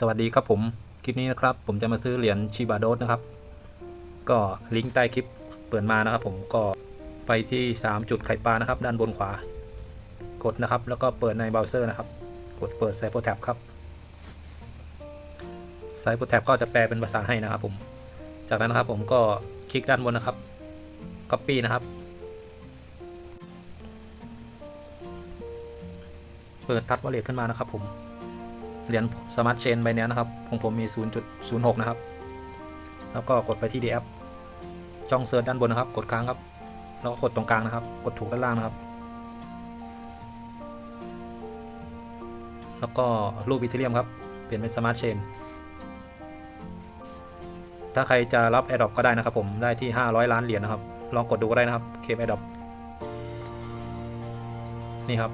สวัสดีครับผม คลิปนี้นะครับ ผมจะมาซื้อเหรียญชิบาโดสนะครับ ก็ลิงก์ใต้คลิปเปิดมานะครับผมก็ไปที่3จุดไข่ปลานะครับ ด้านบนขวา กดนะครับ แล้วก็เปิดในเบราว์เซอร์นะครับ กดเปิดไซโ o แท็บครับไซโ o แท็บก็จะแปลเป็นภาษาให้นะครับ ผม จากนั้นนะครับผมก็คลิกด้านบนนะครับ Copy นะครับเปิดทัดวอลเล็ตขึ้นมานะครับผม เหรียญสมาร์ทเชนใบเนี้ยนะครับของผมมี 0.06 นะครับ แล้วก็กดไปที่ d แอปช่องเซิร์ชด้านบนนะครับ กดค้างครับ แล้วก็กดตรงกลางนะครับ กดถูกด้านล่างนะครับ แล้วก็รูปอีเทเรียมครับ เปลี่ยนเป็นสมาร์ทเชน ถ้าใครจะรับ AirDrop ก็ได้นะครับ ผมได้ที่ 500 ล้านเหรียญนะครับ ลองกดดูก็ได้นะครับ เคม AirDrop นี่ครับ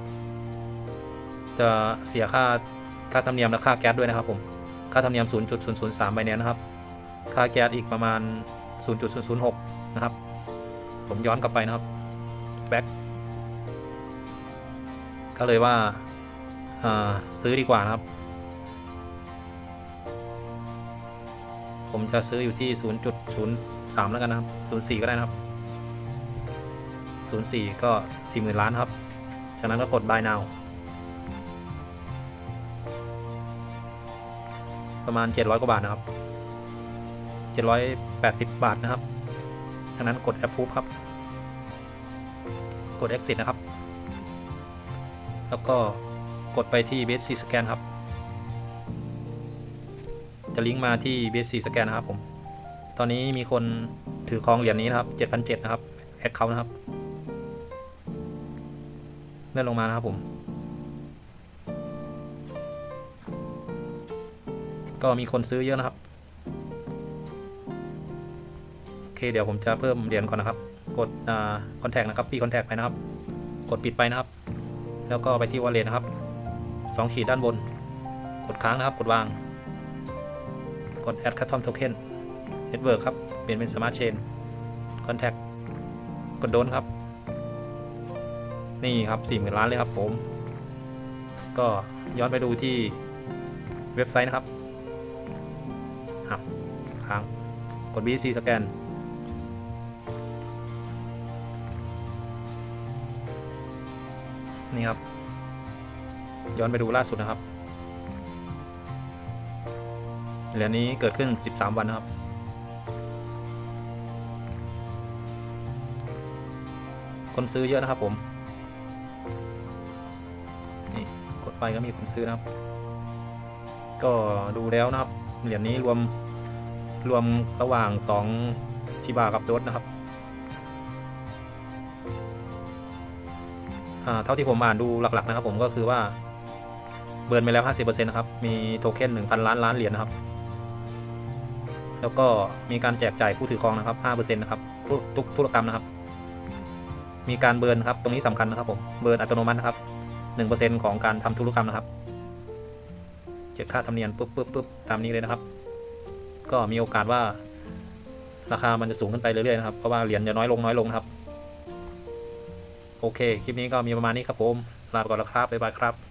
จะเสียค่า ค่าธรรมเนียมและค่าแก๊สด้วยนะครับผมค่าธรรมเนียม 0.003ใบเนี้ยนะครับ ค่าแก๊สอีกประมาณ 0.006 นะครับ ผมย้อนกลับไปนะครับแบ็คก็เลยว่าอ่าซื้อดีกว่านะครับ ผมจะซื้ออยู่ที่ 0.03 แล้วกันนะครับ 04 ก็ได้นะครับ 04 ก็ 40,000 ล้านครับ จากนั้นก็กด buy now ประมาณ 700 กว่าบาทนะครับ 780 บาทนะครับจากนั้นกด approve ครับ กด exit นะครับ แล้วก็กดไปที่ BSC scan ครับ จะลิงก์มาที่ BSC scan นะครับผม ตอนนี้มีคนถือครองเหรียญนี้นะครับ7,700นะครับ account นะครับ เลื่อนลงมานะครับผม ก็มีคนซื้อเยอะนะครับ โอเคเดี๋ยวผมจะเพิ่มเหรียญก่อนนะครับ กดอ่าคอนแทคนะครับปีคอนแทคไปนะครับ กดปิดไปนะครับ แล้วก็ไปที่ wallet นะครับสองขีดด้านบน กดค้างนะครับ กดวาง กด add custom token network ครับ เปลี่ยนเป็น smart chain contact กดโดนครับ นี่ครับสี่หมื่นล้านเลยครับผม ก็ย้อนไปดูที่เว็บไซต์นะครับ อะค้างกด BC สแกนนี่ครับ ย้อนไปดูล่าสุดนะครับเหรียญนี้เกิดขึ้น 13 วันนะครับ คนซื้อเยอะนะครับผม นี่ กดไปก็มีคนซื้อนะครับ ก็ดูแล้วนะครับ เหรียญนี้รวมรวมระหว่าง 2 ชิบากับโดสนะครับเท่าที่ผมอ่านดูหลักๆนะครับ ผมก็คือว่าเบิร์นไปแล้ว 50%นะครับ มีโทเค็น1,000 ล้านล้านเหรียญนะครับ แล้วก็มีการแจกจ่ายผู้ถือครองนะครับ5%นะครับทุกธุรกรรมนะครับ มีการเบิร์นครับ ตรงนี้สำคัญนะครับผม เบิร์นอัตโนมัตินะครับ 1%ของการทำธุรกรรมนะครับ ก็บค่าธรรมเนียมปุ๊บปุ๊บปุ๊บตามนี้เลยนะครับ ก็มีโอกาสว่า ราคามันจะสูงขึ้นไปเรื่อยๆนะครับเพราะว่าเหรียญจะน้อยลงน้อยลงนะครับ โอเค คลิปนี้ก็มีประมาณนี้ครับผม ลาไปก่อนแล้วครับบ๊ายบายครับ